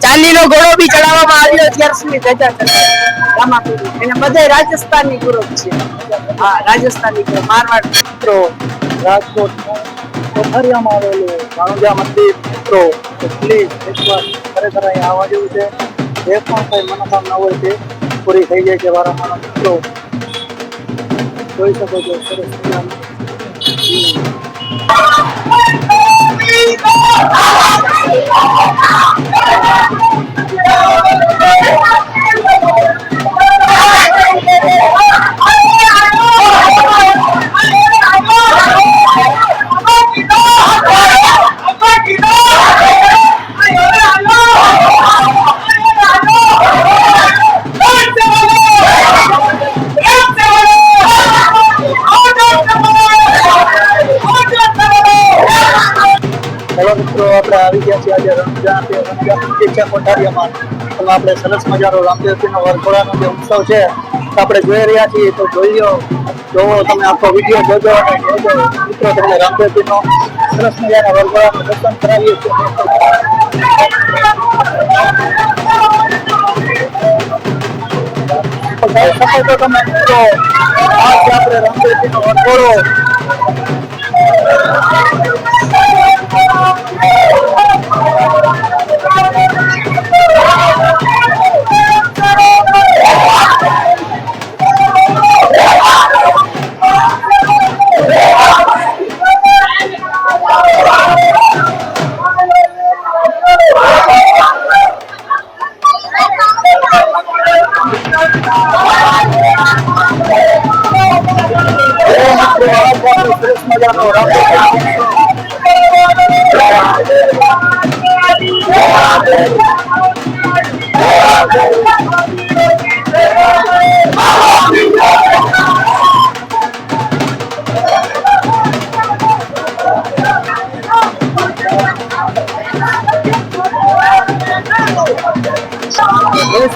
ચાંદી નો ઘોડો બી ચડાવવામાં આવ્યો અગિયારસમી ધજા ચડાવી રામાપીર એને બધે રાજસ્થાની ગુરુ છે. હા, રાજસ્થાની ગુરુ, મારવાડ મિત્રો. રાજકોટ કોઠારિયામાં આવેલું રાણુજા મંદિર મિત્રો. પ્લીઝ એકવાર ખરેખર અહીં આવવા જેવું છે. જે પણ કઈ મનોકામના હોય તે પૂરી થઈ જાય છે વારંવાર મિત્રો. જોઈ શકો છો. સરસ હેલો મિત્રો, આપણે આવી ગયા છીએ આજે રમજાન તે છે કોઠારિયામાં. એમાં આપણે સરસ મજાનો રામદેવજીનો વરઘોડાનો જે ઉત્સવ છે આપણે જોઈ રહ્યા છીએ. તો જોઈ લો જોવો તમે આખો વીડિયો જોજો અને જોજો. મિત્રો, તમને રામદેવજીનો સરસ મજાના વરઘોડાનું દર્શન કરાવીએ છીએ. તો તમે મિત્રો, આ છે આપણે રામદેવજીનો વરઘોડો. Oh,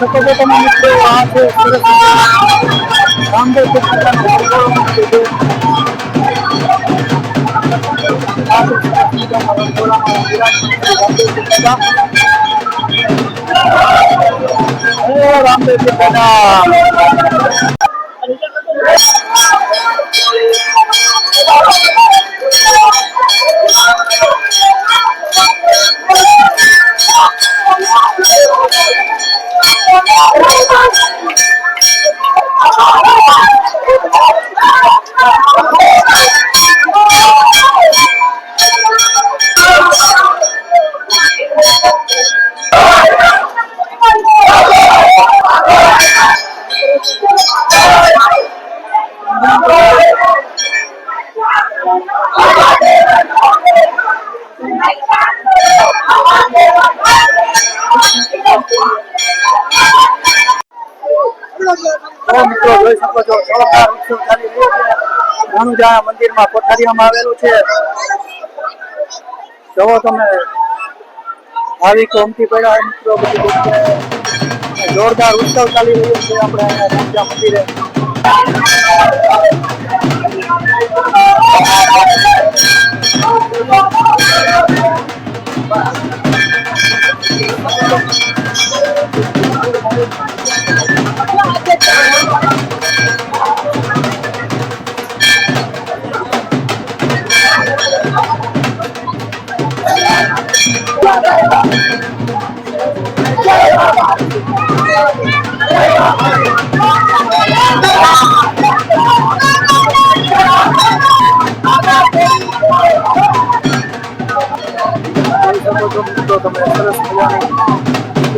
જોઈ શકો છો તમે મિત્રો આ મિત્રો જોઈ શકો છો, જોરદાર મંદિરમાં કોઠારીયામાં આવેલું છે. જોવો તમે. ભાવિકો ઉમટી પડ્યા મિત્રો, બધી જોરદાર ઉત્સવ ચાલી રહ્યો છે. આપણે મંદિરે. છો તમે સરસ મજાની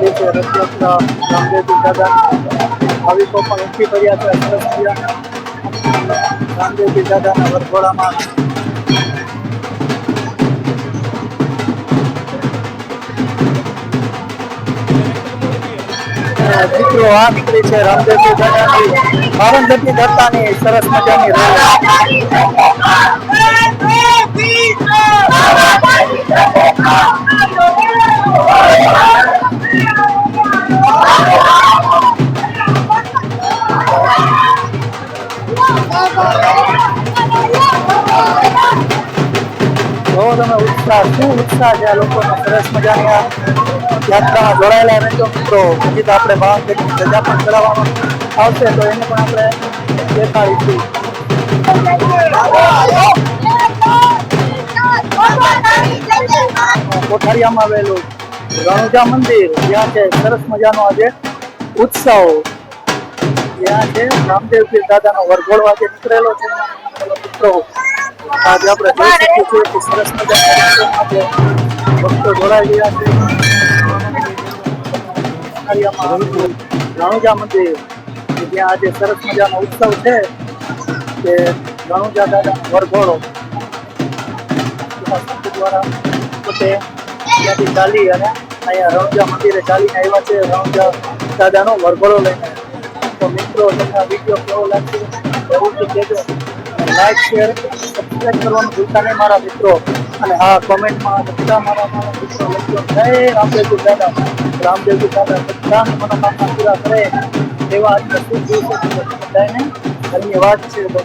એ છે રથયાત્રા રામદેવજી દાદા. ભાવિકો પણ ઊંચી કર્યા છે, સરસ મજાના. રામદેવજી દાદાના વરઘોડામાં. દીકરો આ દીકરી છે, રામદેવજી દાદાની. પાવન ધરતી સરસ મજાની રેલ. શું છે આ લોકોનો સરસ મજાની આ યાત્રામાં જોડાયેલા રહેજો મિત્રો પછી આપણે જઈને ધજા પણ ચડાવવામાં આવશે, તો એને પણ આપણે દેખાડીશું. કોઠારિયામાં આવેલું રણુજા મંદિર જ્યાં છે સરસ મજાનો આજે ઉત્સવ. ત્યાં છે રામદેવજી દાદાનો વરઘોડવા જે નીકળેલો છે. મિત્રો આજે આપણે જોઈ શકીએ છીએ કે સરસ મજાના ભક્તો જોડાઈ ગયા છે. રણુજા મંદિર જ્યાં આજે સરસ મજાનો ઉત્સવ છે કે રણુજા દાદાનો વરઘોડો. દ્વારા પોતે ત્યાંથી ચાલી અને અહીંયા રણુજા મંદિરે ચાલીને આવ્યા છે રણુજા દાદાનો વરઘોડો લઈને. તો મિત્રો તમને આ વીડિયો કેવો લાગશે જરૂરથી કહેજો. લાઈક શેર સબસ્ક્રાઈબ કરવાનું ભૂલતા નહીં મારા મિત્રો. અને હા, કોમેન્ટમાં બધા મારા મારા મિત્રો લખજો. જય રામદેવજી દાદા. રામદેવજી દાદા બધાની મનોકામના પૂરા કરે. એવા આજના શુભ દિવસે બધાને. ધન્યવાદ છે, બસ.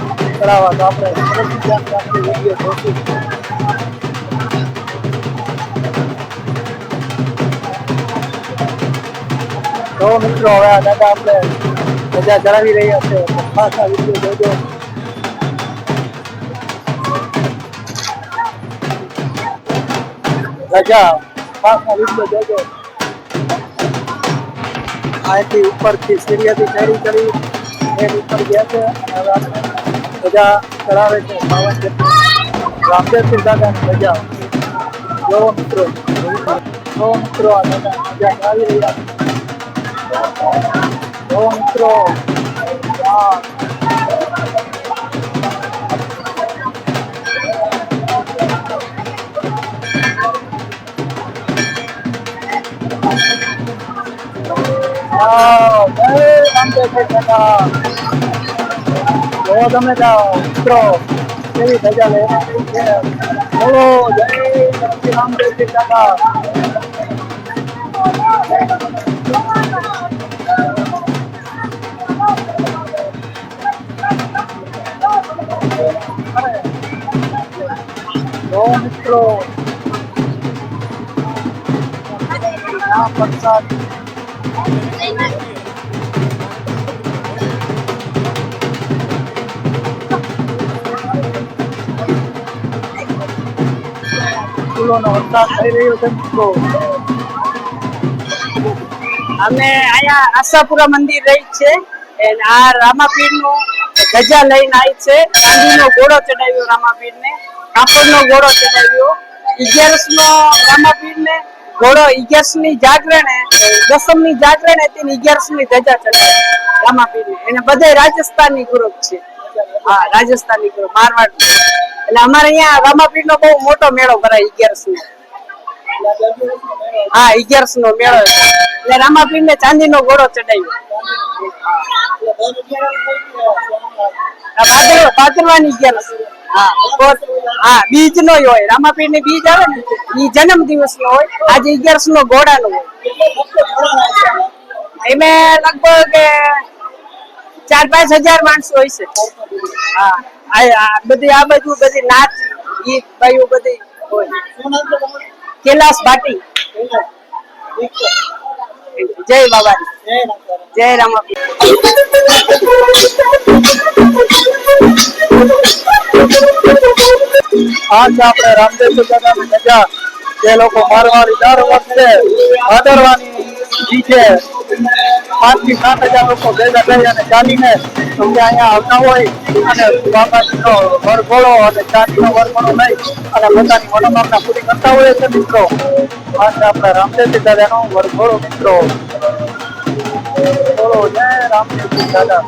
ચડાવવા તો આપણે તો મિત્રો, હવે આ દાદા આપણે રજા ચડાવી રહ્યા છે. ખાસ આ વીડિયો જોજો. રજા ખાસ આ વીડિયો જોજો. અહીંથી ઉપરથી સીડીએથી ચડી ચડી એક ઉપર ગયા છે ધજા ચડાવે છે. જેટલી. રામદેવસિંહ દાદાની ધજા. જો મિત્રો જો મિત્રો આ દાદા ધજા ચડાવી રહ્યા જો મિત્રો હા very જય જો તમે ત્યાં મિત્રો કેવી મજા લે? બોલો જય શ્રી કાકા. મિત્રો આ પ્રસાદ ફૂલોનો વરસાદ થઈ રહ્યો છે મિત્રો. અમે અહીંયા આશાપુરા મંદિર રહી છે. અને આ રામાપીરનું ધજા લઈને આવી છે. ચાંદીનો ઘોડો ચડાવ્યો રામાપીર ને કાપડ નો ઘોડો ચડાવ્યો ઇગિયારસ નો રામાપીર ને ઘોડો અગિયારસની જાગરણે દસમની જાગરણે હતી અગિયારસની ધજા ચડાવી રામાપીર ને એને બધે રાજસ્થાનની ગ્રુપ છે. હા રાજસ્થાન ગ્રુપ મારવાડ. એટલે અમારે અહીંયા રામાપીર નો બહુ મોટો મેળો ભરાય અગિયારસ નો હા અગિયારસ નો મેળો. એટલે રામાપીર ને ચાંદી નો ઘોડો ચડાવ્યો બીજ નો હોય. રામાપીરની બીજ આવે ને ઈ જન્મ દિવસ નો હોય. આજે અગિયારસ નો ઘોડા નો હોય લગભગ એ, ચાર પાંચ હજાર માણસો હોય છે. હા બધી આ બાજુ બધી નાચ, ગીત ભાઈઓ બધી હોય. કેલાસ ભાટી. જય બાબા જય રામ આપણે રામદેવ દાદાની મજા જે લોકો મારવાની, દર વખતે ભાદરવાની છે પાંચથી સાત હજાર લોકો ભેગા થઈ અને ચાલીને તમને અહીંયા આવતા હોય અને બાબાજીનો વરઘોડો અને ચાંદીનો વરઘોડો લઈ અને પોતાની મનોકામના પૂરી કરતા હોય છે મિત્રો. છે આપણા રામદેવજી દાદાનો વરઘોડો મિત્રો. બોલો, જય રામદેવજી દાદા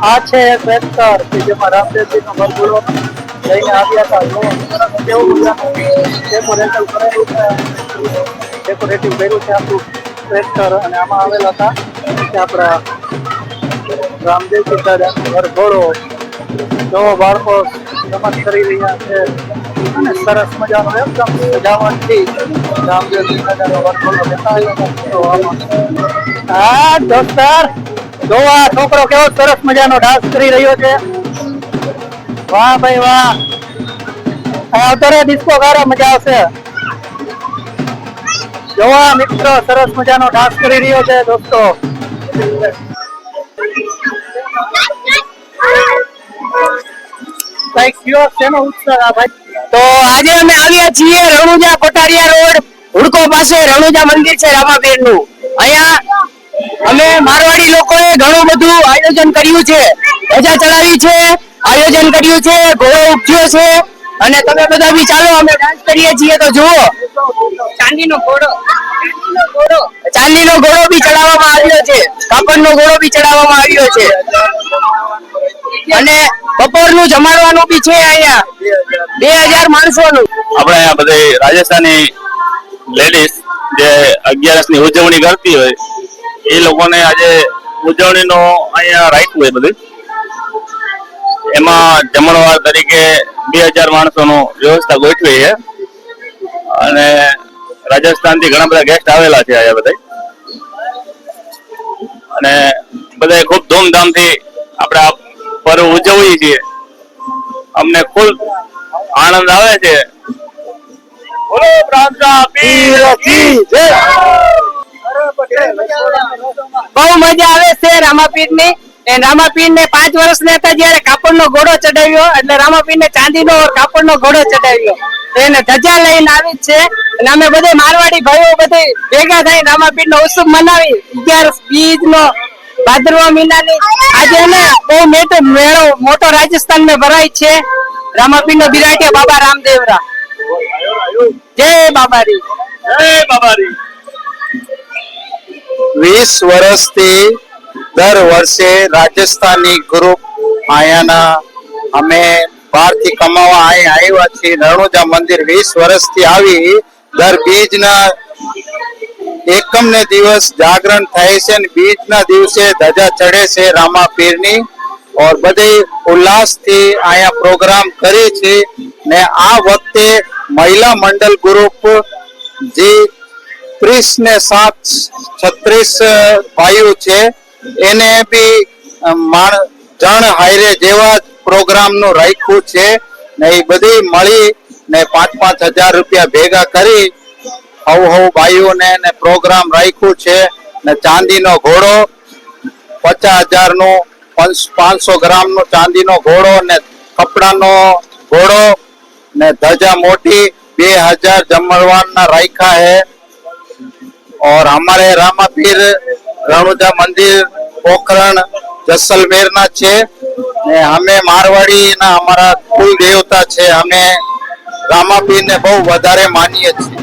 આ છે એક વેક્ટર કે જેમાં રામદેવજી નો વરઘોડો લઈને આવ્યા હતા. તો કેવું મજાનું ડેકોરેશન કરેલું છે. ડેકોરેટિવ કર્યું છે આપણું વેક્ટર અને આમાં આવેલા હતા કે આપણા રામદેવજી દાદાનો વરઘોડો જો બાળકો રમત કરી રહ્યા છે અને સરસ મજાનો એકદમ સજાવટથી રામદેવજી દાદાનો વરઘોડો દેખાયો તો આમાં. હા, દોસ્તર! જો આ છોકરો કેવો સરસ મજાનો ડાન્સ કરી રહ્યો છે. વાહ ભાઈ વાહ. અત્યારે ડિસ્કો ગારો મજા આવશે. જોવા મિત્રો સરસ મજાનો ડાન્સ કરી રહ્યો છે દોસ્તો. તો આજે અમે આવ્યા છીએ રણુજા કોટારિયા રોડ. હુડકો પાસે રણુજા મંદિર છે રામાપીરનું અહીંયા અમે મારવાડી લોકોએ ઘણું બધું આયોજન કર્યું છે. ધજા ચડાવી છે આયોજન કર્યું છે ઘોડો ઉપજ્યો છે. અને તમે બધા બી ચાલો અમે ડાન્સ કરીએ છીએ તો જુઓ. ચાંદીનો ઘોડો. ચાંદીનો ઘોડો. ઘોડો બી ચડાવવામાં આવ્યો છે. કાપડનો ઘોડો બી ચડાવવામાં આવ્યો છે. અને બપોરનું જમાડવાનું બી છે અહીંયા. બે હજાર માણસોનું. આપણે અહીંયા બધી રાજસ્થાની લેડીઝ જે અગિયારસની ઉજવણી કરતી હોય એ લોકોને આજે ઉજવણીનો અહીંયા રાખ્યું હોય બધું. એમાં જમણવાર તરીકે બે હજાર માણસોનો વ્યવસ્થા ગોઠવી છે. અને રાજસ્થાનથી ઘણા બધા ગેસ્ટ આવેલા છે અહીંયા બધા અને બધા ખૂબ ધૂમધામથી આપણે આ પર્વ ઉજવીએ છીએ. અમને ખૂબ આનંદ આવે છે. બોલો પ્રાંતા, પીર કી જય! બહુ મજા આવે છે રામાપીરની રામાપીર ને પાંચ વર્ષ ને હતા જયારે કાપડ નો ઘોડો ચડાવ્યો. એટલે રામાપીર ને ચાંદી નો કાપડ નો ઘોડો ચડાવ્યો. એને ધજા લઈને આવી છે. અને અમે બધે મારવાડી ભાઈઓ બધે ભેગા થઈ રામાપીર નો ઉત્સવ મનાવી. અગિયાર બીજ નો ભાદરવા મહિનાની આજે ને બહુ મોટો મેળો, મોટો રાજસ્થાનમાં ભરાય છે. રામાપીર નો બિરાટિયા બાબા રામદેવરા. જય બાબારી. જય બાબારી. વીસ વર્ષથી દર વર્ષે રાજસ્થાની ગ્રુપ અહીંયાના અમે બહારથી કમાવા અહીં આવ્યા છીએ. રણુજા મંદિર વીસ વર્ષથી આવી. દર બીજના એકમ ને દિવસ જાગરણ થાય છે અને બીજના દિવસે ધજા ચડે છે રામા પીરની ઓર બધે ઉલ્લાસથી અહીંયા પ્રોગ્રામ કરે છે ને આ વખતે મહિલા મંડળ ગ્રુપ જે ત્રીસ ને સાત છત્રીસ ભાઈઓ છે. એને બી માણ, જણ હાઈરે જેવા પ્રોગ્રામનું રાખ્યું છે. ને એ બધી મળી ને પાંચ પાંચ હજાર રૂપિયા ભેગા કરી હવ હવ ભાઈઓને ને પ્રોગ્રામ રાખ્યું છે. ને ચાંદીનો ઘોડો, પચાસ હજારનું પાંચસો ગ્રામ નો ચાંદીનો ઘોડો ને કપડાનો ઘોડો ને ધજા મોટી બે હજાર જમણવારના રાખ્યા है और हमारे रामापीर रणुजा मंदिर पोखरण जैसलमेर ના છે ને અમે મારવાડી ના અમારા કુલ દેવતા છે અમે રામાપીર ને બહુ વધારે માનીએ છીએ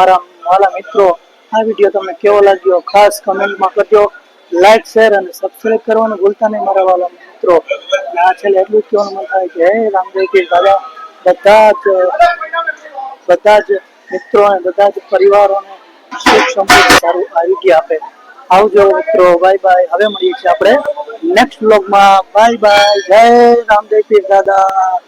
મારા વાલા મિત્રો, આ વીડિયો તમને કેવો લાગ્યો? ખાસ કમેન્ટમાં કરજો. લાઈક શેર અને સબસ્ક્રાઈબ કરવાનું ભૂલતા નહીં મારા વાલા મિત્રો. આ છેલ્લે એટલું જ કહેવાનું મન થાય કે, હે રામદેવજી દાદા, બધા જ બધા જ મિત્રો અને બધા જ પરિવારોને સુખ સમૃદ્ધિ સારું આરોગ્ય આપે. આવજો મિત્રો બાય બાય હવે મળીએ છીએ આપણે નેક્સ્ટ બ્લોગમાં બાય બાય જય રામદેવ પીર દાદા.